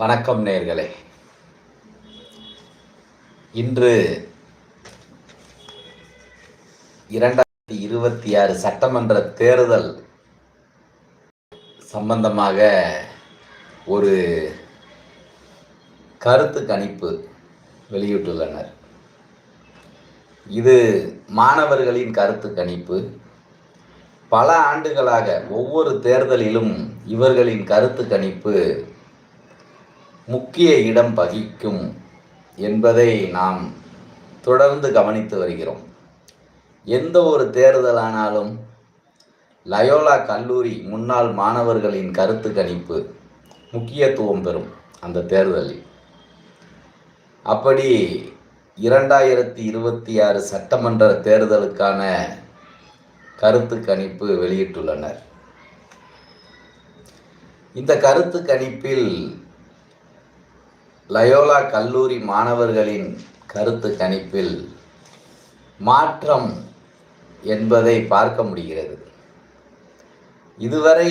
வணக்கம் நேர்களே. இன்று இரண்டாயிரத்தி இருபத்தி ஆறு சட்டமன்ற தேர்தல் சம்பந்தமாக ஒரு கருத்து கணிப்பு வெளியிட்டுள்ளனர். இது மாணவர்களின் கருத்து கணிப்பு. பல ஆண்டுகளாக ஒவ்வொரு தேர்தலிலும் இவர்களின் கருத்து கணிப்பு முக்கிய இடம் வகிக்கும் என்பதை நாம் தொடர்ந்து கவனித்து வருகிறோம். எந்த ஒரு தேர்தலானாலும் லயோலா கல்லூரி முன்னாள் மாணவர்களின் கருத்து கணிப்பு முக்கியத்துவம் பெறும் அந்த தேர்தலில். அப்படி இரண்டாயிரத்தி இருபத்தி ஆறு சட்டமன்ற தேர்தலுக்கான கருத்து கணிப்பு வெளியிட்டுள்ளனர். இந்த கருத்து கணிப்பில் லயோலா கல்லூரி மாணவர்களின் கருத்து கணிப்பில் மாற்றம் என்பதை பார்க்க முடிகிறது. இதுவரை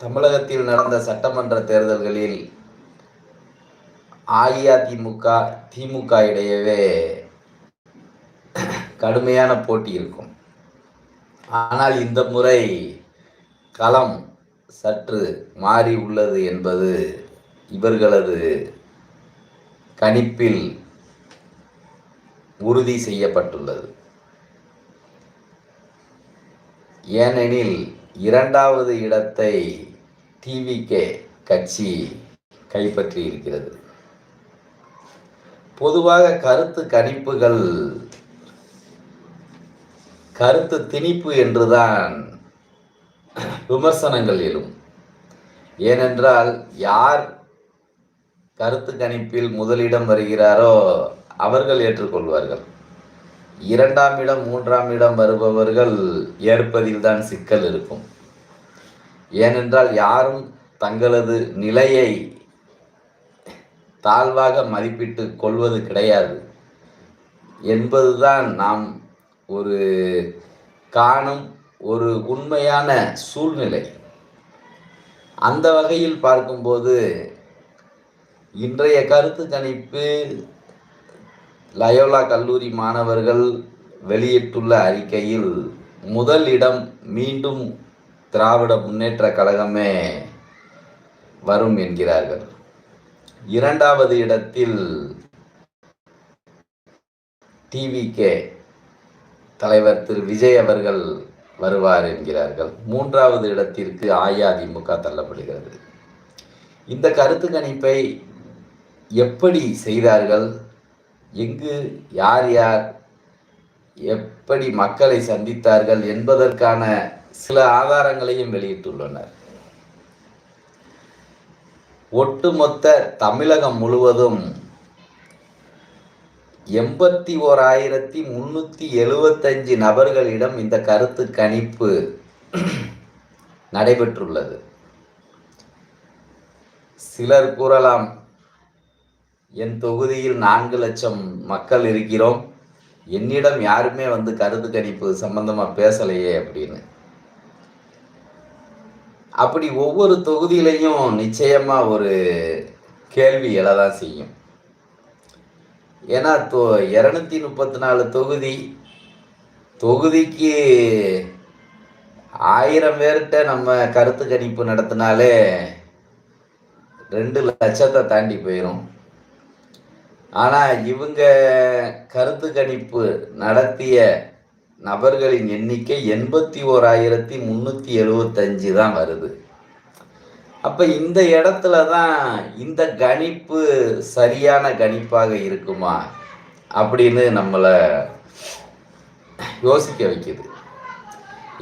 தமிழகத்தில் நடந்த சட்டமன்ற தேர்தல்களில் அஇஅதிமுக திமுக இடையவே கடுமையான போட்டி இருக்கும். ஆனால் இந்த முறை களம் சற்று மாறி உள்ளது என்பது இவர்களது கணிப்பில் உறுதி செய்யப்பட்டுள்ளது. ஏனெனில் இரண்டாவது இடத்தை டிவிகே கட்சி கைப்பற்றி இருக்கிறது. பொதுவாக கருத்து கணிப்புகள் கருத்து திணிப்பு என்றுதான் விமர்சனங்கள் எழும். ஏனென்றால் யார் கருத்து கணிப்பில் முதலிடம் வருகிறாரோ அவர்கள் ஏற்றுக்கொள்வார்கள். இரண்டாம் இடம் மூன்றாம் இடம் வருபவர்கள் ஏற்பதில் தான் சிக்கல் இருக்கும். ஏனென்றால் யாரும் தங்களது நிலையை தாழ்வாக மதிப்பிட்டு கொள்வது கிடையாது. என்பதுதான் நாம் ஒரு காணும் ஒரு உண்மையான சூழ்நிலை. அந்த வகையில் பார்க்கும்போது இன்றைய கருத்து கணிப்பு லயோலா கல்லூரி மாணவர்கள் வெளியிட்டுள்ள அறிக்கையில் முதல் இடம் மீண்டும் திராவிட முன்னேற்ற கழகமே வரும் என்கிறார்கள். இரண்டாவது இடத்தில் டிவிகே தலைவர் திரு விஜய் அவர்கள் வருவார் என்கிறார்கள். மூன்றாவது இடத்திற்கு அஇஅதிமுக தள்ளப்படுகிறது. இந்த கருத்து கணிப்பை எப்படி செய்தார்கள்? எங்கு யார் யார்? எப்படி மக்களை சந்தித்தார்கள் என்பதற்கான சில ஆதாரங்களையும் வெளியிட்டுள்ளனர். ஒட்டுமொத்த தமிழகம் முழுவதும் எண்பத்தி ஓர் ஆயிரத்தி முன்னூற்றி எழுபத்தஞ்சு நபர்களிடம் இந்த கருத்து கணிப்பு நடைபெற்றுள்ளது. சிலர் கூறலாம் என் தொகுதியில் நான்கு லட்சம் மக்கள் இருக்கிறோம். என்னிடம் யாருமே வந்து கருத்து கணிப்பு சம்பந்தமாக பேசலையே அப்படின்னு. அப்படி ஒவ்வொரு தொகுதியிலையும் நிச்சயமாக ஒரு கேள்வி எழதான் செய்யும். ஏன்னா தொ இரநூத்தி முப்பத்தி நாலு தொகுதி தொகுதிக்கு ஆயிரம் பேர்கிட்ட நம்ம கருத்து கணிப்பு நடத்தினாலே ரெண்டு லட்சத்தை தாண்டி போயிடும் ஆனால் இவங்க கருத்து கணிப்பு நடத்திய நபர்களின் எண்ணிக்கை எண்பத்தி ஓராயிரத்தி முந்நூற்றி எழுபத்தஞ்சு தான் வருது. அப்போ இந்த இடத்துல தான் இந்த கணிப்பு சரியான கணிப்பாக இருக்குமா அப்படின்னு நம்மளை யோசிக்க வைக்குது.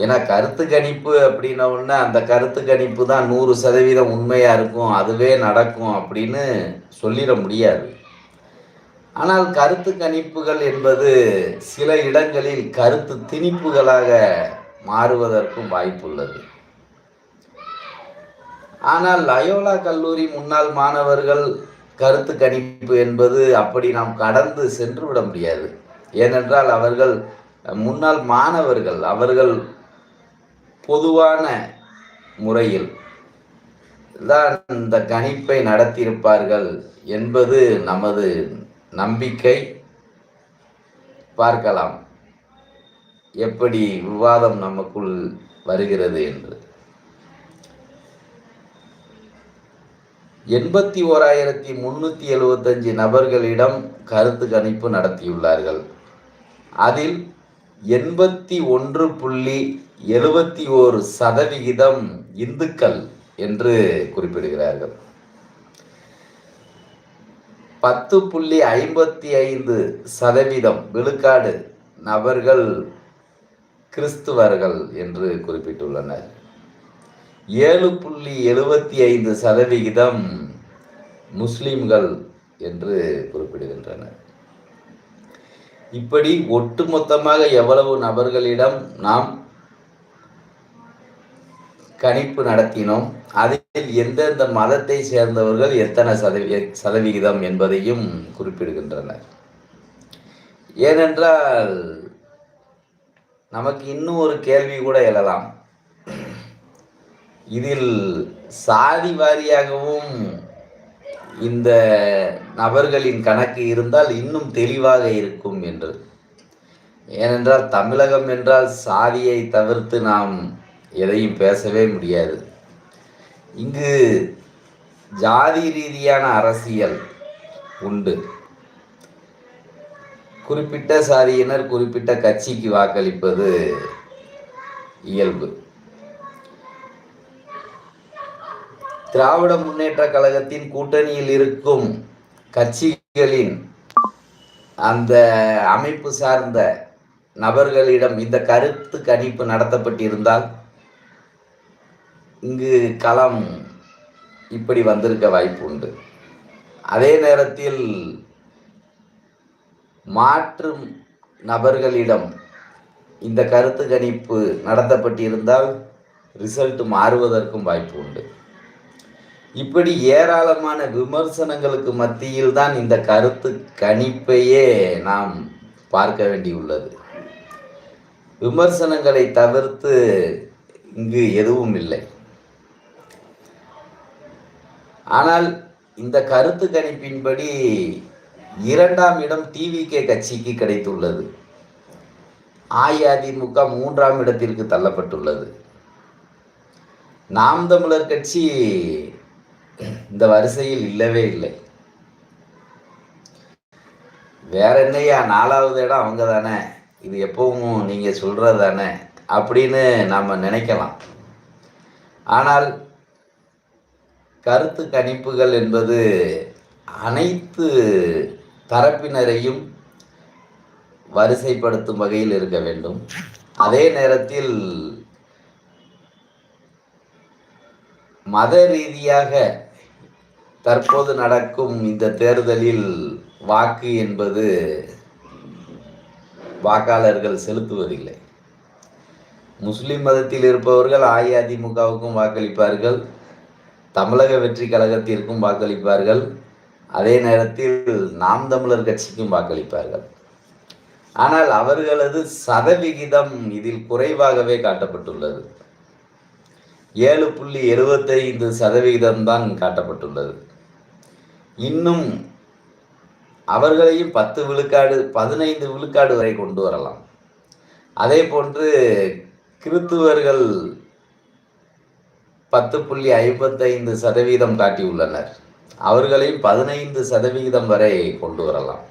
ஏன்னா கருத்து கணிப்பு அப்படின்ன உடனே அந்த கருத்து கணிப்பு தான் நூறு சதவீதம் உண்மையாக இருக்கும் அதுவே நடக்கும் அப்படின்னு சொல்லிட முடியாது. ஆனால் கருத்து கணிப்புகள் என்பது சில இடங்களில் கருத்து திணிப்புகளாக மாறுவதற்கும் வாய்ப்புள்ளது. ஆனால் லயோலா கல்லூரி முன்னாள் மாணவர்கள் கருத்து கணிப்பு என்பது அப்படி நாம் கடந்து சென்று விட முடியாது. ஏனென்றால் அவர்கள் முன்னாள் மாணவர்கள் அவர்கள் பொதுவான முறையில் தான் இந்த கணிப்பை நடத்தியிருப்பார்கள் என்பது நமது நம்பிக்கை பார்க்கலாம். எப்படி விவாதம் நமக்குள் வருகிறது என்று. எண்பத்தி ஓராயிரத்தி முன்னூற்றி எழுபத்தஞ்சு நபர்களிடம் கருத்து கணிப்பு நடத்தியுள்ளார்கள். அதில் எண்பத்தி ஒன்று புள்ளி எழுபத்தி ஓரு சதவிகிதம் இந்துக்கள் என்று குறிப்பிடுகிறார்கள். பத்து புள்ளி ஐம்பத்தி ஐந்து சதவீதம் விழுக்காடு நபர்கள் கிறிஸ்துவர்கள் என்று குறிப்பிட்டுள்ளனர். ஏழு புள்ளி எழுபத்தி ஐந்து சதவிகிதம் முஸ்லிம்கள் என்று குறிப்பிடுகின்றனர். இப்படி ஒட்டுமொத்தமாக எவ்வளவு நபர்களிடம் நாம் கணிப்பு நடத்தினோம் அதை எந்தெந்த மதத்தை சேர்ந்தவர்கள் எத்தனை சதவி சதவிகிதம் என்பதையும் குறிப்பிடுகின்றனர். ஏனென்றால் நமக்கு இன்னும் ஒரு கேள்வி கூட எழலாம். இதில் சாதி வாரியாகவும் இந்த நபர்களின் கணக்கு இருந்தால் இன்னும் தெளிவாக இருக்கும் என்று. ஏனென்றால் தமிழகம் என்றால் சாதியை தவிர்த்து நாம் எதையும் பேசவே முடியாது. இங்கு ஜாதி ரீதியான அரசியல் உண்டு. குறிப்பிட்ட சாதியினர் குறிப்பிட்ட கட்சிக்கு வாக்களிப்பது இயல்பு. திராவிட முன்னேற்ற கழகத்தின் கூட்டணியில் இருக்கும் கட்சிகளின் அந்த அமைப்பு சார்ந்த நபர்களிடம் இந்த கருத்து கணிப்பு நடத்தப்பட்டிருந்தால் இங்கு களம் இப்படி வந்திருக்க வாய்ப்பு உண்டு அதே நேரத்தில் மாற்று நபர்களிடம் இந்த கருத்து கணிப்பு நடத்தப்பட்டிருந்தால் ரிசல்ட் மாறுவதற்கும் வாய்ப்பு உண்டு இப்படி ஏராளமான விமர்சனங்களுக்கு மத்தியில் தான் இந்த கருத்து கணிப்பையே நாம் பார்க்க வேண்டியுள்ளது. விமர்சனங்களை தவிர்த்து இங்கு எதுவும் இல்லை. ஆனால் இந்த கருத்து கணிப்பின்படி இரண்டாம் இடம் டிவிகே கட்சிக்கு கிடைத்துள்ளது. அஇஅதிமுக மூன்றாம் இடத்திற்கு தள்ளப்பட்டுள்ளது. நாம் தமிழர் கட்சி இந்த வரிசையில் இல்லவே இல்லை. வேற என்னையா? நாலாவது இடம் அவங்க தானே. இது எப்பவும் நீங்கள் சொல்கிறது தானே அப்படின்னு நாம் நினைக்கலாம். ஆனால் கருத்து கணிப்புகள் என்பது அனைத்து தரப்பினரையும் வரிசைப்படுத்தும் வகையில் இருக்க வேண்டும். அதே நேரத்தில் மத ரீதியாக தற்போது நடக்கும் இந்த தேர்தலில் வாக்கு என்பது வாக்காளர்கள் செலுத்துவதில்லை. முஸ்லிம் மதத்தில் இருப்பவர்கள் அஇஅதிமுகவுக்கும் வாக்களிப்பார்கள். தமிழக வெற்றி கழகத்திற்கும் வாக்களிப்பார்கள். அதே நேரத்தில் நாம் தமிழர் கட்சிக்கும் வாக்களிப்பார்கள். ஆனால் அவர்களது சதவிகிதம் இதில் குறைவாகவே காட்டப்பட்டுள்ளது. ஏழு புள்ளி எழுபத்தைந்து சதவிகிதம் தான் காட்டப்பட்டுள்ளது. இன்னும் அவர்களையும் பத்து விழுக்காடு பதினைந்து விழுக்காடு வரை கொண்டு வரலாம். அதே போன்று கிறித்துவர்கள் பத்து புள்ளி ஐம்பத்தைந்து சதவீதம் காட்டியுள்ளனர். அவர்களையும் பதினைந்து சதவிகிதம் வரை கொண்டு வரலாம்.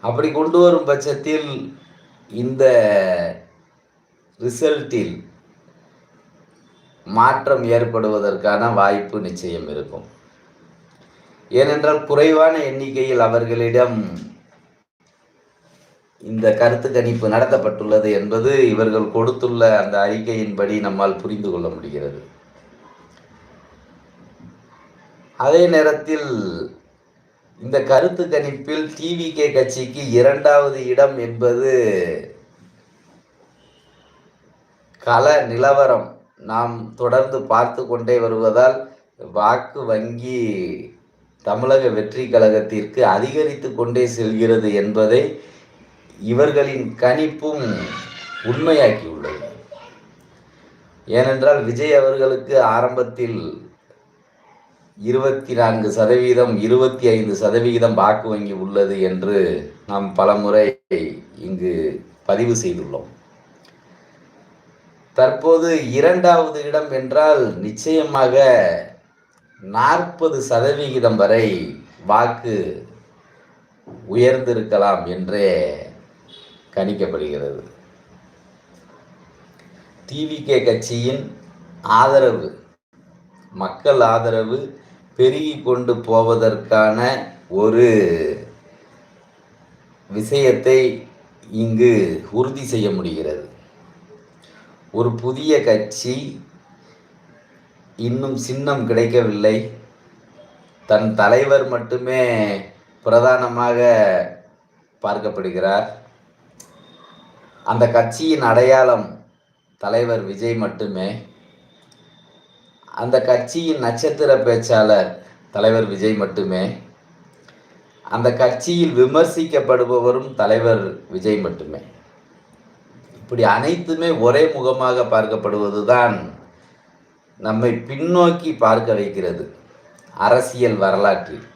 அப்படி கொண்டு வரும் பட்சத்தில் இந்த ரிசல்ட்டில் மாற்றம் ஏற்படுவதற்கான வாய்ப்பு நிச்சயம் இருக்கும். ஏனென்றால் குறைவான எண்ணிக்கையில் அவர்களிடம் இந்த கருத்து கணிப்பு நடத்தப்பட்டுள்ளது என்பது இவர்கள் கொடுத்துள்ள அந்த அறிக்கையின்படி நம்மால் புரிந்து கொள்ள முடிகிறது. அதே நேரத்தில் இந்த கருத்து கணிப்பில் டிவிகே கட்சிக்கு இரண்டாவது இடம் என்பது கள நிலவரம். நாம் தொடர்ந்து பார்த்து கொண்டே வருவதால் வாக்கு வங்கி தமிழக வெற்றி கழகத்திற்கு அதிகரித்து கொண்டே செல்கிறது என்பதை இவர்களின் கணிப்பும் உண்மையாக்கியுள்ளது. ஏனென்றால் விஜய் அவர்களுக்கு ஆரம்பத்தில் இருபத்தி நான்கு சதவீதம் இருபத்தி ஐந்து சதவிகிதம் வாக்கு வங்கி உள்ளது என்று நாம் பலமுறை இங்கு பதிவு செய்துள்ளோம். தற்போது இரண்டாவது இடம் என்றால் நிச்சயமாக நாற்பது சதவிகிதம் வரை வாக்கு உயர்ந்திருக்கலாம் என்றே கணிக்கப்படுகிறது. டிவிகே கட்சியின் ஆதரவு மக்கள் ஆதரவு பெருகி கொண்டு போவதற்கான ஒரு விஷயத்தை இங்கு உறுதி செய்ய முடிகிறது. ஒரு புதிய கட்சி இன்னும் சின்னம் கிடைக்கவில்லை. தன் தலைவர் மட்டுமே பிரதானமாக பார்க்கப்படுகிறார். அந்த கட்சியின் அடையாளம் தலைவர் விஜய் மட்டுமே. அந்த கட்சியின் நட்சத்திர பேச்சாளர் தலைவர் விஜய் மட்டுமே. அந்த கட்சியில் விமர்சிக்கப்படுபவரும் தலைவர் விஜய் மட்டுமே. இப்படி அனைத்துமே ஒரே முகமாக பார்க்கப்படுவதுதான் நம்மை பின்னோக்கி பார்க்க வைக்கிறது அரசியல் வரலாற்றில்.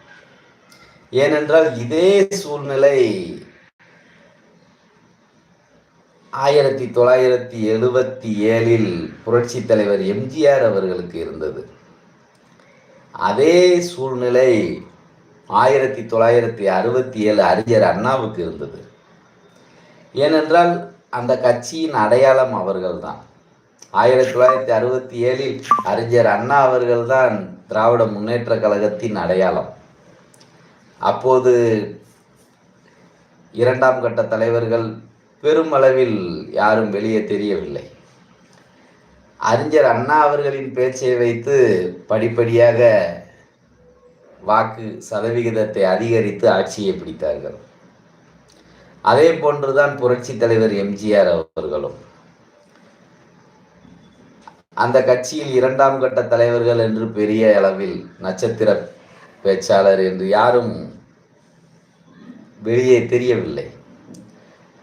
ஏனென்றால் இதே சூழ்நிலை ஆயிரத்தி தொள்ளாயிரத்தி எழுபத்தி ஏழில் புரட்சி தலைவர் எம்ஜிஆர் அவர்களுக்கு இருந்தது. அதே சூழ்நிலை ஆயிரத்தி தொள்ளாயிரத்தி அறுபத்தி ஏழு அறிஞர் அண்ணாவுக்கு இருந்தது. ஏனென்றால் அந்த கட்சியின் அடையாளம் அவர்கள்தான். ஆயிரத்தி தொள்ளாயிரத்தி அறுபத்தி ஏழில் அறிஞர் அண்ணா அவர்கள்தான் திராவிட முன்னேற்ற கழகத்தின் அடையாளம். அப்போது இரண்டாம் கட்ட தலைவர்கள் பெருமளவில் யாரும் வெளியே தெரியவில்லை. அறிஞர் அண்ணா அவர்களின் பேச்சை வைத்து படிப்படியாக வாக்கு சதவிகிதத்தை அதிகரித்து ஆட்சியை பிடித்தார்கள். அதே போன்றுதான் புரட்சி தலைவர் எம்ஜிஆர் அவர்களும். அந்த கட்சியில் இரண்டாம் கட்ட தலைவர்கள் என்று பெரிய அளவில் நட்சத்திர பேச்சாளர் என்று யாரும் வெளியே தெரியவில்லை.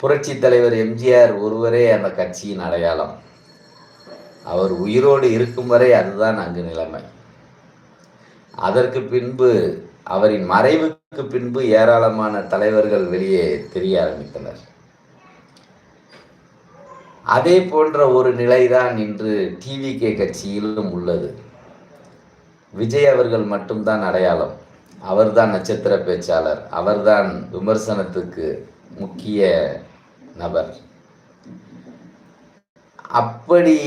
புரட்சி தலைவர் எம்ஜிஆர் ஒருவரே அந்த கட்சியின் அடையாளம். அவர் உயிரோடு இருக்கும் வரை அதுதான் அங்கு நிலைமை. அதற்கு பின்பு அவரின் மறைவுக்கு பின்பு ஏராளமான தலைவர்கள் வெளியே தெரிய ஆரம்பித்தனர். அதே போன்ற ஒரு நிலைதான் இன்று டிவிகே கட்சியிலும் உள்ளது. விஜய் அவர்கள் மட்டும்தான் அடையாளம். அவர்தான் நட்சத்திர பேச்சாளர். அவர்தான் விமர்சனத்துக்கு முக்கிய நபர். அப்படி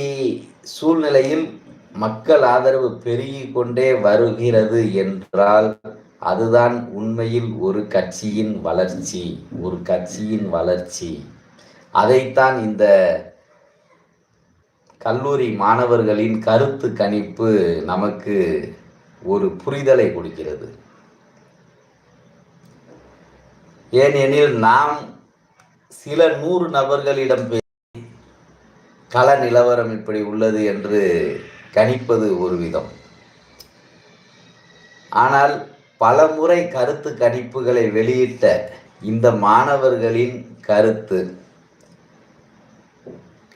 சூழ்நிலையில் மக்கள் ஆதரவு பெருகி கொண்டே வருகிறது என்றால் அதுதான் உண்மையில் ஒரு கட்சியின் வளர்ச்சி ஒரு கட்சியின் வளர்ச்சி. அதைத்தான் இந்த கல்லூரி மாணவர்களின் கருத்து கணிப்பு நமக்கு ஒரு புரிதலை கொடுக்கிறது. ஏனெனில் நாம் சில நூறு நபர்களிடம் பேசி கள நிலவரம் இப்படி உள்ளது என்று கணிப்பது ஒரு விதம். ஆனால் பல முறை கருத்து கணிப்புகளை வெளியிட்ட இந்த மாணவர்களின் கருத்து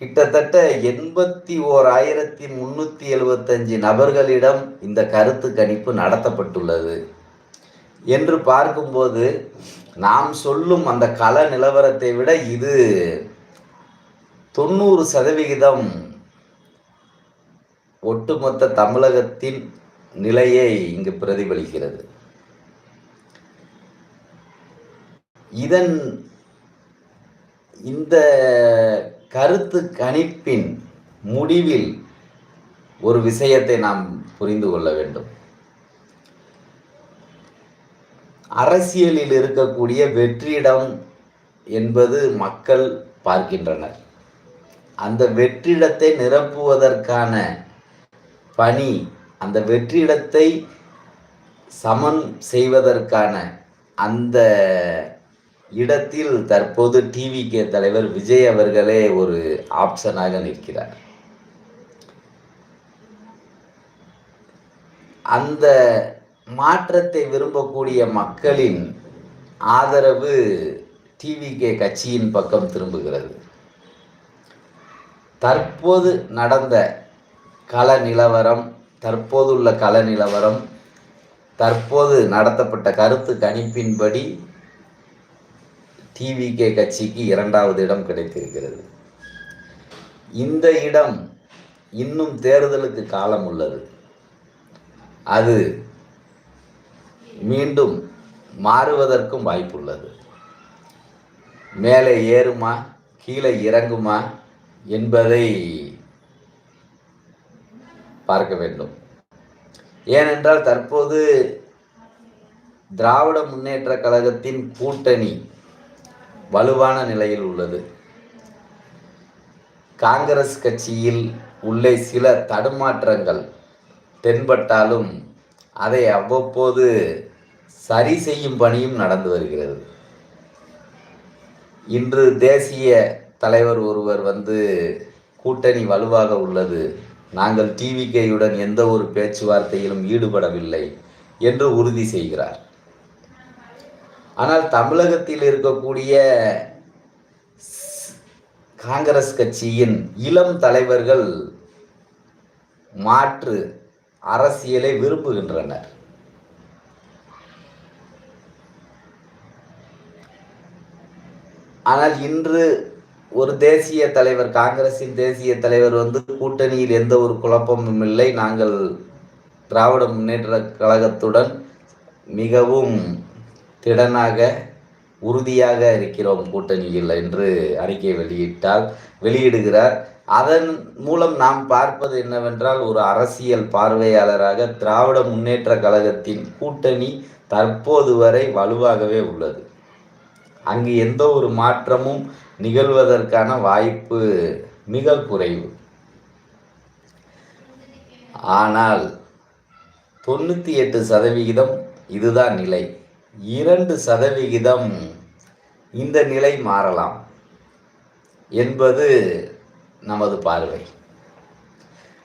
கிட்டத்தட்ட எண்பத்தி ஓர் ஆயிரத்தி முன்னூற்றி எழுபத்தஞ்சு நபர்களிடம் இந்த கருத்து கணிப்பு நடத்தப்பட்டுள்ளது. என்று பார்க்கும்போது நாம் சொல்லும் அந்த கள நிலவரத்தை விட இது தொண்ணூறு சதவிகிதம் ஒட்டுமொத்த தமிழகத்தின் நிலையை இங்கு பிரதிபலிக்கிறது. இதன் இந்த கருத்து கணிப்பின் முடிவில் ஒரு விஷயத்தை நாம் புரிந்து கொள்ள வேண்டும். அரசியலில் இருக்கக்கூடிய வெற்றிடம் என்பது மக்கள் பார்க்கின்றனர். அந்த வெற்றிடத்தை நிரப்புவதற்கான பணி அந்த வெற்றிடத்தை சமன் செய்வதற்கான அந்த இடத்தில் தற்போது டிவிகே தலைவர் விஜய் அவர்களே ஒரு ஆப்ஷனாக நிற்கிறார். அந்த மாற்றத்தை விரும்பக்கூடிய மக்களின் ஆதரவு டிவிகே கட்சியின் பக்கம் திரும்புகிறது. தற்போது நடந்த கள நிலவரம் தற்போதுள்ள கள நிலவரம் தற்போது நடத்தப்பட்ட கருத்து கணிப்பின்படி டிவிகே கட்சிக்கு இரண்டாவது இடம் கிடைத்திருக்கிறது. இந்த இடம் இன்னும் தேர்தலுக்கு காலம் உள்ளது. அது மீண்டும் மாறுவதற்கும் வாய்ப்புள்ளது. மேலே ஏறுமா கீழே இறங்குமா என்பதை பார்க்க வேண்டும். ஏனென்றால் தற்போது திராவிட முன்னேற்ற கழகத்தின் கூட்டணி வலுவான நிலையில் உள்ளது. காங்கிரஸ் கட்சியில் உள்ளே சில தடுமாற்றங்கள் தென்பட்டாலும் அதை அவ்வப்போது சரி செய்யும் பணியும் நடந்து வருகிறது. இன்று தேசிய தலைவர் ஒருவர் வந்து கூட்டணி வலுவாக உள்ளது. நாங்கள் டிவிகேயுடன் எந்த ஒரு பேச்சுவார்த்தையிலும் ஈடுபடவில்லை என்று உறுதி செய்கிறார். ஆனால் தமிழகத்தில் இருக்கக்கூடிய காங்கிரஸ் கட்சியின் இளம் தலைவர்கள் மாற்று அரசியலை விரும்புகின்றனர். ஆனால் இன்று ஒரு தேசிய தலைவர் காங்கிரசின் தேசிய தலைவர் வந்து கூட்டணியில் எந்த ஒரு குழப்பமும் இல்லை. நாங்கள் திராவிட முன்னேற்ற கழகத்துடன் மிகவும் திடனாக உறுதியாக இருக்கிறோம் கூட்டணியில் என்று அறிக்கை வெளியிட்டால் வெளியிடுகிறார். அதன் மூலம் நாம் பார்ப்பது என்னவென்றால் ஒரு அரசியல் பார்வையாளராக திராவிட முன்னேற்ற கழகத்தின் கூட்டணி தற்போது வரை வலுவாகவே உள்ளது. அங்கு எந்த ஒரு மாற்றமும் நிகழ்வதற்கான வாய்ப்பு மிக குறைவு. ஆனால் தொண்ணூற்றி எட்டு சதவிகிதம் இதுதான் நிலை. இரண்டு சதவிகிதம் இந்த நிலை மாறலாம் என்பது நமது பார்வை.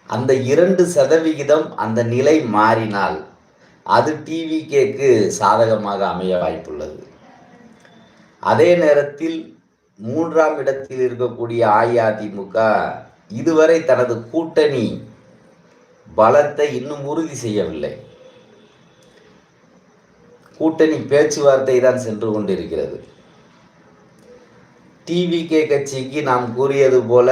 அந்த இரண்டு சதவிகிதம் அந்த நிலை மாறினால் அது டிவிகேக்கு சாதகமாக அமைய வாய்ப்புள்ளது. அதே நேரத்தில் மூன்றாம் இடத்தில் இருக்கக்கூடிய அஇஅதிமுக இதுவரை தனது கூட்டணி பலத்தை இன்னும் உறுதி செய்யவில்லை. கூட்டணி பேச்சுவார்த்தை தான் சென்று கொண்டிருக்கிறது. டிவிகே கட்சிக்கு நாம் கூறியது போல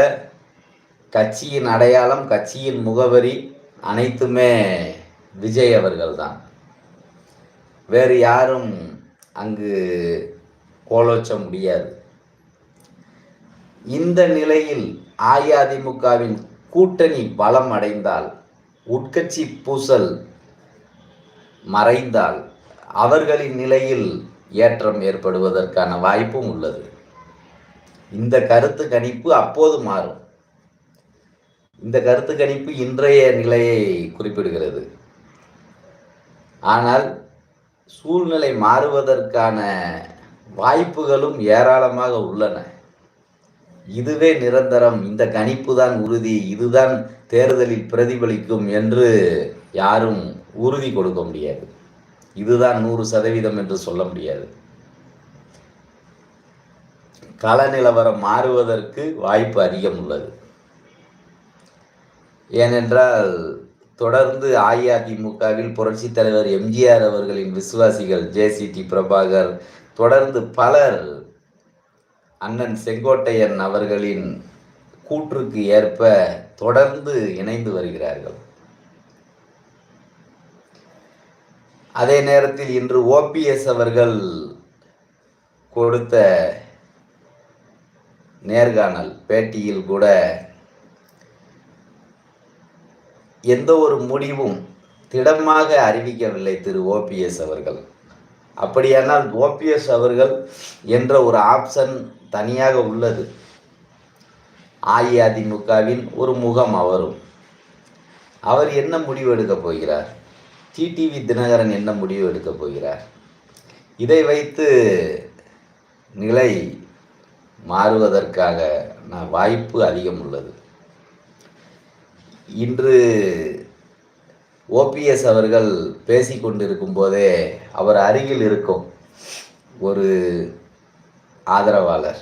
கட்சியின் அடையாளம் கட்சியின் முகவரி அனைத்துமே விஜய் அவர்கள்தான். வேறு யாரும் அங்கு கோலோச்ச முடியாது. இந்த நிலையில் அஇஅதிமுகவின் கூட்டணி பலம் அடைந்தால் உட்கட்சி பூசல் மறைந்தால் அவர்களின் நிலையில் ஏற்றம் ஏற்படுவதற்கான வாய்ப்பும் உள்ளது. இந்த கருத்து கணிப்பு அப்போது மாறும். இந்த கருத்து கணிப்பு இன்றைய நிலையை குறிப்பிடுகிறது. ஆனால் சூழ்நிலை மாறுவதற்கான வாய்ப்புகளும் ஏராளமாக உள்ளன. இதுவே நிரந்தரம். இந்த கணிப்பு தான் உறுதி. இதுதான் தேர்தலில் பிரதிபலிக்கும் என்று யாரும் உறுதி கொடுக்க முடியாது. இதுதான் நூறு சதவீதம் என்று சொல்ல முடியாது. கள நிலவரம் மாறுவதற்கு வாய்ப்பு அதிகம் உள்ளது. ஏனென்றால் தொடர்ந்து அஇஅதிமுகவில் புரட்சித் தலைவர் எம்ஜிஆர் அவர்களின் விசுவாசிகள் ஜேசிடி பிரபாகர் தொடர்ந்து பலர் அண்ணன் செங்கோட்டையன் அவர்களின் கூற்றுக்கு ஏற்ப தொடர்ந்து இணைந்து வருகிறார்கள். அதே நேரத்தில் இன்று ஓபிஎஸ் அவர்கள் கொடுத்த நேர்காணல் பேட்டியில் கூட எந்த ஒரு முடிவும் திடமாக அறிவிக்கவில்லை திரு ஓபிஎஸ் அவர்கள். அப்படியானால் ஓபிஎஸ் அவர்கள் என்ற ஒரு ஆப்ஷன் தனியாக உள்ளது. அஇஅதிமுகவின் ஒரு முகம் அவரும். அவர் என்ன முடிவு எடுக்கப் போகிறார்? டிடிவி தினகரன் என்ன முடிவு எடுக்கப் போகிறார்? இதை வைத்து நிலை மாறுவதற்காக நான் வாய்ப்பு அதிகம் உள்ளது. இன்று ஓபிஎஸ் அவர்கள் பேசி கொண்டிருக்கும் போதே அவர் அருகில் இருக்கும் ஒரு ஆதரவாளர்.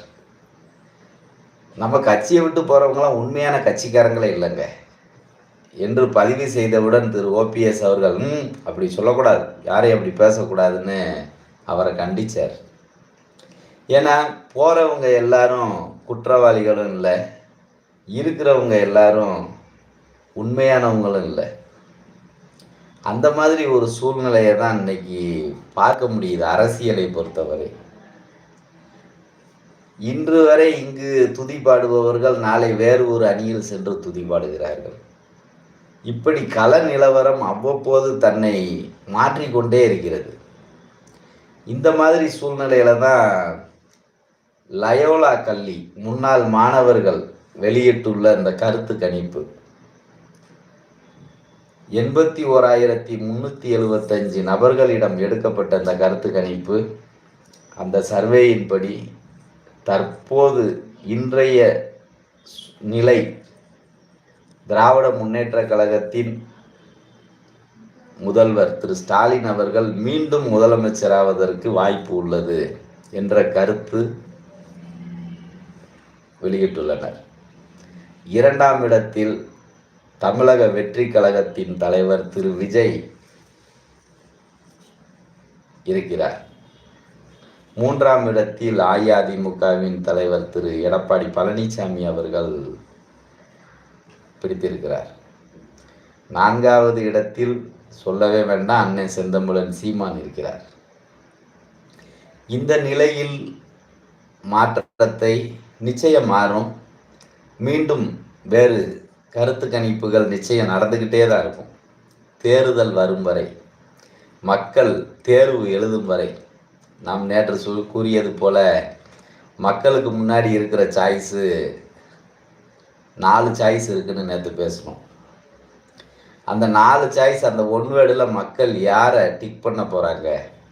நம்ம கட்சியை விட்டு போகிறவங்களாம் உண்மையான கட்சிக்காரங்களே இல்லைங்க. என்று பதிவு செய்தவுடன் திரு ஓபிஎஸ் அவர்கள் "ம், அப்படி சொல்லக்கூடாது. யாரையும் அப்படி பேசக்கூடாதுன்னு அவரை கண்டிச்சார். ஏன்னா போகிறவங்க எல்லாரும் குற்றவாளிகளும் இல்லை இருக்கிறவங்க எல்லாரும் உண்மையானவங்களும் இல்லை. அந்த மாதிரி ஒரு சூழ்நிலையை தான் இன்னைக்கு பார்க்க முடியுது அரசியலை பொறுத்தவரை. இன்று வரை இங்கு துதி பாடுபவர்கள் நாளை வேறு ஒரு அணியில் சென்று துதி பாடுகிறார்கள். இப்படி கள நிலவரம் அவ்வப்போது தன்னை மாற்றிக்கொண்டே இருக்கிறது. இந்த மாதிரி சூழ்நிலையில தான் லயோலா கல்வி முன்னாள் மாணவர்கள் வெளியிட்டுள்ள இந்த கருத்து கணிப்பு. எண்பத்தி ஓராயிரத்தி முந்நூற்றி எழுபத்தஞ்சு நபர்களிடம் எடுக்கப்பட்ட இந்த கருத்து கணிப்பு அந்த சர்வேயின்படி தற்போது இன்றைய நிலை திராவிட முன்னேற்ற கழகத்தின் முதல்வர் திரு ஸ்டாலின் அவர்கள் மீண்டும் முதலமைச்சராவதற்கு வாய்ப்பு உள்ளது என்ற கருத்து வெளியிட்டுள்ளனர். இரண்டாம் இடத்தில் தமிழக வெற்றி கழகத்தின் தலைவர் திரு விஜய் இருக்கிறார். மூன்றாம் இடத்தில் அஇஅதிமுகவின் தலைவர் திரு எடப்பாடி பழனிசாமி அவர்கள் பிடித்திருக்கிறார். நான்காவது இடத்தில் சொல்லவே வேண்டாம் அண்ணன் செந்தமிழன் சீமான் இருக்கிறார். இந்த நிலையில் மாற்றத்தை நிச்சயம் மாறும் மீண்டும் வேறு கருத்து கணிப்புகள் நிச்சயம் நடந்துக்கிட்டே தான் இருக்கும். தேர்தல் வரும் வரை மக்கள் தேர்வு எழுதும் வரை நாம் நேற்று சொல் கூறியது போல மக்களுக்கு முன்னாடி இருக்கிற சாய்ஸு நாலு சாய்ஸ் இருக்குன்னு நேற்று பேசணும் அந்த நாலு சாய்ஸ் அந்த ஒன் வேர்டில் மக்கள் யாரை டிக் பண்ண போகிறாங்க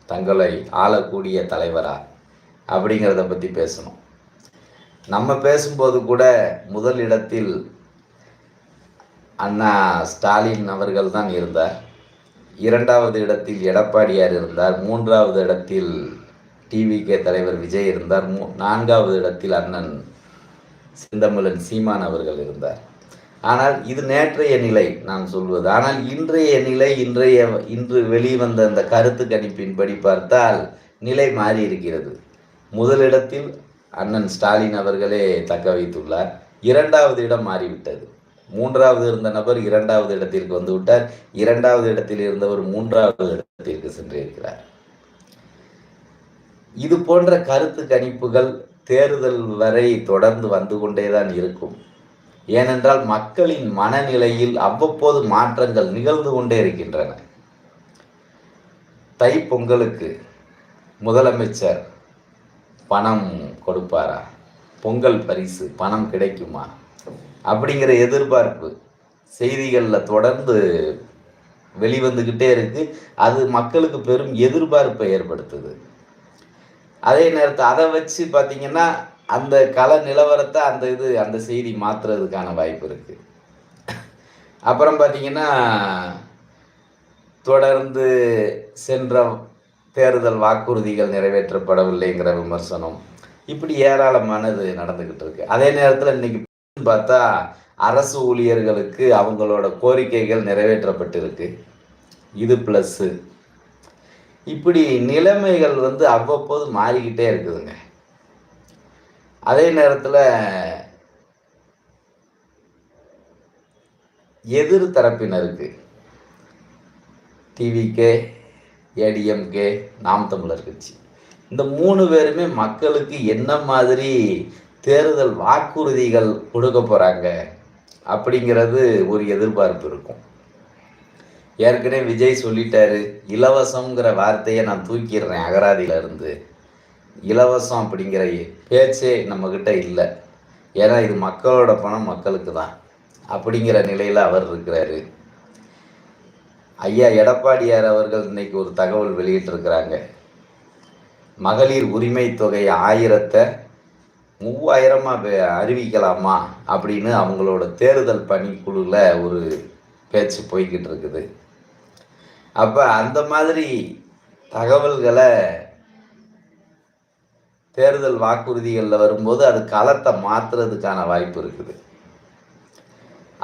தங்களை ஆளக்கூடிய தலைவரா? அப்படிங்கிறத பற்றி பேசணும். நம்ம பேசும்போது கூட முதல் இடத்தில் அண்ணா ஸ்டாலின் அவர்கள் தான் இருந்தார். இரண்டாவது இடத்தில் எடப்பாடியார் இருந்தார். மூன்றாவது இடத்தில் டிவிகே தலைவர் விஜய் இருந்தார். மூ நான்காவது இடத்தில் அண்ணன் செந்தமிழன் சீமான் அவர்கள் இருந்தார். ஆனால் இது நேற்றைய நிலை நான் சொல்வது. ஆனால் இன்றைய நிலை இன்றைய இன்று வெளிவந்த அந்த கருத்து கணிப்பின்படி பார்த்தால் நிலை மாறி இருக்கிறது. முதலிடத்தில் அண்ணன் ஸ்டாலின் அவர்களே தக்க வைத்துள்ளார். இரண்டாவது இடம் மாறிவிட்டது. மூன்றாவது இருந்த நபர் இரண்டாவது இடத்திற்கு வந்து விட்டார். இரண்டாவது இடத்தில் இருந்தவர் மூன்றாவது இடத்திற்கு சென்றிருக்கிறார் இது போன்ற கருத்து கணிப்புகள் தேர்தல் வரை தொடர்ந்து வந்து கொண்டேதான் இருக்கும். ஏனென்றால் மக்களின் மனநிலையில் அவ்வப்போது மாற்றங்கள் நிகழ்ந்து கொண்டே இருக்கின்றன. தை பொங்கலுக்கு முதலமைச்சர் பணம் கொடுப்பாரா? பொங்கல் பரிசு பணம் கிடைக்குமா? அப்படிங்கிற எதிர்பார்ப்பு செய்திகளில் தொடர்ந்து வெளிவந்துக்கிட்டே இருக்கு. அது மக்களுக்கு பெரும் எதிர்பார்ப்பை ஏற்படுத்துது. அதே நேரத்தில் அதை வச்சு பார்த்தீங்கன்னா அந்த கல நிலவரத்தை அந்த இது அந்த செய்தி மாற்றுறதுக்கான வாய்ப்பு இருக்கு. அப்புறம் பார்த்தீங்கன்னா தொடர்ந்து சென்ற தேர்தல் வாக்குறுதிகள் நிறைவேற்றப்படவில்லைங்கிற விமர்சனம் இப்படி ஏராளமானது நடந்துக்கிட்டு இருக்கு. அதே நேரத்தில் இன்னைக்கு பார்த்தா அரசு ஊழியர்களுக்கு அவங்களோட கோரிக்கைகள் நிறைவேற்றப்பட்டிருக்கு. இது ப்ளஸ்ஸு இப்படி நிலைமைகள் வந்து அவ்வப்போது மாறிக்கிட்டே இருக்குதுங்க. அதே நேரத்தில் எதிர் தரப்பினருக்கு டிவிகே ஏடிஎம்கே நாம் தமிழர் கட்சி. இந்த மூணு பேருமே மக்களுக்கு என்ன மாதிரி தேர்தல் வாக்குறுதிகள் கொடுக்க போகிறாங்க அப்படிங்கிறது ஒரு எதிர்பார்ப்பு இருக்கும். ஏற்கனவே விஜய் சொல்லிட்டாரு இலவசங்கிற வார்த்தையை நான் தூக்கிடுறேன் அகராதியிலேருந்து. இலவசம் அப்படிங்கிற பேச்சே நம்மக்கிட்ட இல்லை. ஏன்னா இது மக்களோட பணம் மக்களுக்கு தான் அப்படிங்கிற நிலையில் அவர் இருக்கிறாரு. ஐயா எடப்பாடியார் அவர்கள் இன்னைக்கு ஒரு தகவல் வெளியிட்டிருக்கிறாங்க. மகளிர் உரிமை தொகை ஆயிரத்தை மூவாயிரமாக அறிவிக்கலாமா அப்படின்னு அவங்களோட தேர்தல் பணிக்குழுவில் ஒரு பேச்சு போய்கிட்டு இருக்குது அப்போ அந்த மாதிரி தகவல்களை தேர்தல் வாக்குறுதிகளில் வரும்போது அது களத்தை மாற்றுறதுக்கான வாய்ப்பு இருக்குது.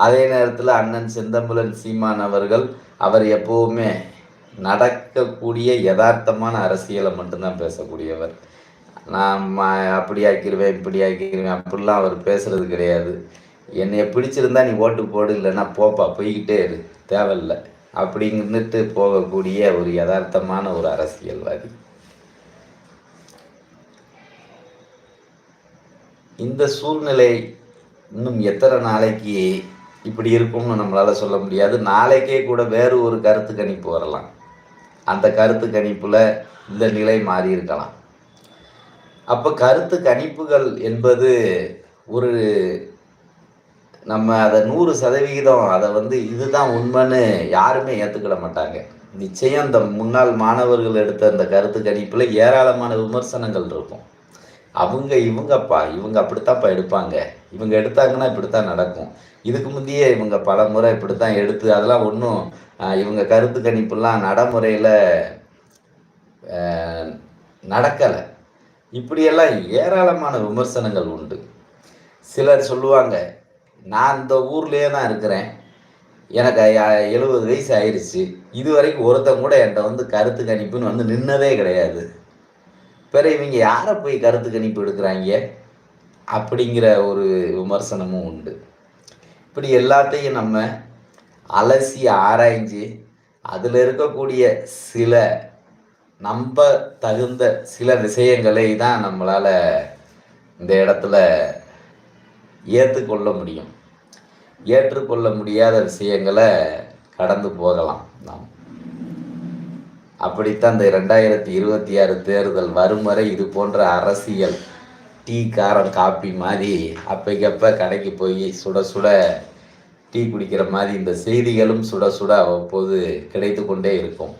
அதே நேரத்தில் அண்ணன் செந்தமிழன் சீமான் அவர்கள் அவர் எப்போவுமே நடக்கக்கூடிய யதார்த்தமான அரசியலை மட்டும்தான் பேசக்கூடியவர். நான் அப்படி ஆக்கிடுவேன் இப்படி ஆக்கிடுவேன் அப்படிலாம் அவர் பேசுகிறது கிடையாது. என்னைய பிடிச்சிருந்தா நீ ஓட்டு போடு இல்லைன்னா போப்பா போய்கிட்டே இரு. தேவையில்லை. அப்படின்னுட்டு போகக்கூடிய ஒரு யதார்த்தமான ஒரு அரசியல்வாதி. இந்த சூழ்நிலை இன்னும் எத்தனை நாளைக்கு இப்படி இருக்கும்னு நம்மளால் சொல்ல முடியாது. நாளைக்கே கூட வேறு ஒரு கருத்து கணிப்பு வரலாம். அந்த கருத்து கணிப்பில் இந்த நிலை மாறி இருக்கலாம். அப்போ கருத்து கணிப்புகள் என்பது ஒரு நம்ம அதை நூறு சதவிகிதம் அதை வந்து இதுதான் உண்மைன்னு யாருமே ஏற்றுக்கிட மாட்டாங்க. நிச்சயம் இந்த முன்னாள் மாணவர்கள் எடுத்த அந்த கருத்து கணிப்பில் ஏராளமான விமர்சனங்கள் இருக்கும். அவங்க இவங்கப்பா இவங்க அப்படித்தான்ப்பா எடுப்பாங்க. இவங்க எடுத்தாங்கன்னா இப்படித்தான் நடக்கும். இதுக்கு முந்தையே இவங்க பல முறை இப்படித்தான் எடுத்து அதெல்லாம் ஒன்றும் இவங்க கருத்து கணிப்புலாம் நடைமுறையில் நடக்கலை. இப்படியெல்லாம் ஏராளமான விமர்சனங்கள் உண்டு. சிலர் சொல்லுவாங்க நான் இந்த ஊர்லேயே தான் இருக்கிறேன். எனக்கு எழுபது வயசு ஆயிடுச்சு இது வரைக்கும் ஒருத்தன் கூட என்கிட்ட வந்து கருத்து கணிப்புன்னு வந்து நின்னதே கிடையாது. பிற இவங்க யாரை போய் கருத்து கணிப்பு எடுக்கிறாங்க? அப்படிங்கிற ஒரு விமர்சனமும் உண்டு. இப்படி எல்லாத்தையும் நம்ம அலசி ஆராய்ஞ்சு அதில் இருக்கக்கூடிய சில நம்ப தகுந்த சில விஷயங்களை தான் நம்மளால் இந்த இடத்துல ஏற்றுக்கொள்ள முடியும். ஏற்றுக்கொள்ள முடியாத விஷயங்களை கடந்து போகலாம் நாம். அப்படித்தான் இந்த ரெண்டாயிரத்தி இருபத்தி ஆறு தேர்தல் வரும் வரை இது போன்ற அரசியல் டீ காரம் காப்பி மாதிரி அப்பைக்கப்போ கடைக்கு போய் சுட சுட டீ குடிக்கிற மாதிரி இந்த செய்திகளும் சுட சுட அவ்வப்போது கிடைத்து கொண்டே இருக்கும்.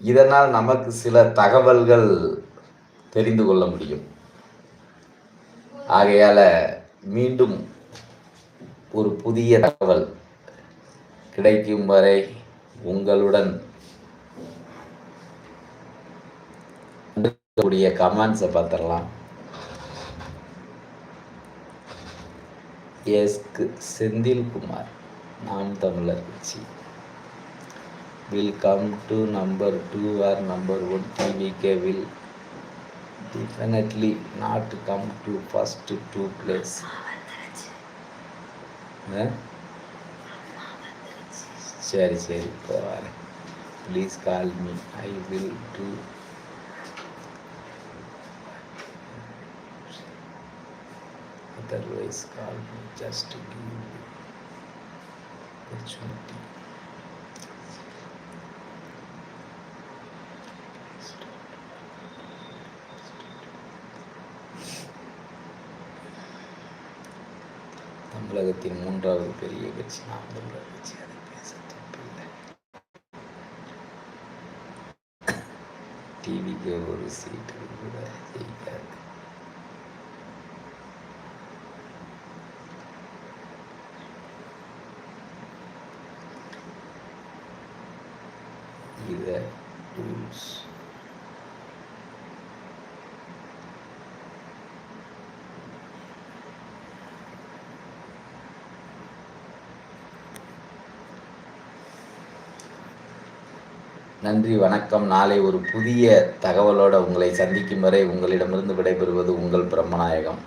இதனால் நமக்கு சில தகவல்கள் தெரிந்து கொள்ள முடியும். ஆகையால் மீண்டும் ஒரு புதிய தகவல் கிடைக்கும் வரை உங்களுடன் கூடிய கமெண்ட்ஸை பார்த்துடலாம். எஸ்கு செந்தில்குமார் நாம் தமிழர் கட்சி. will come to number two or number one TVK will definitely not come to first two place சரி சரி இப்போ வரேன் please call me I will do otherwise call me just to give you opportunity தமிழகத்தின் மூன்றாவது பெரிய கட்சி நாம் தமிழர் கட்சி அதை பேச தப்பில்லை. டிவிக்கு ஒரு சீட்டு கூட ஜெயிக்காது இதை ரூல்ஸ் நன்றி வணக்கம். நாளை ஒரு புதிய தகவலோடு உங்களை சந்திக்கும் வரை உங்களிடமிருந்து விடைபெறுவது உங்கள் பிரம்மநாயகம்.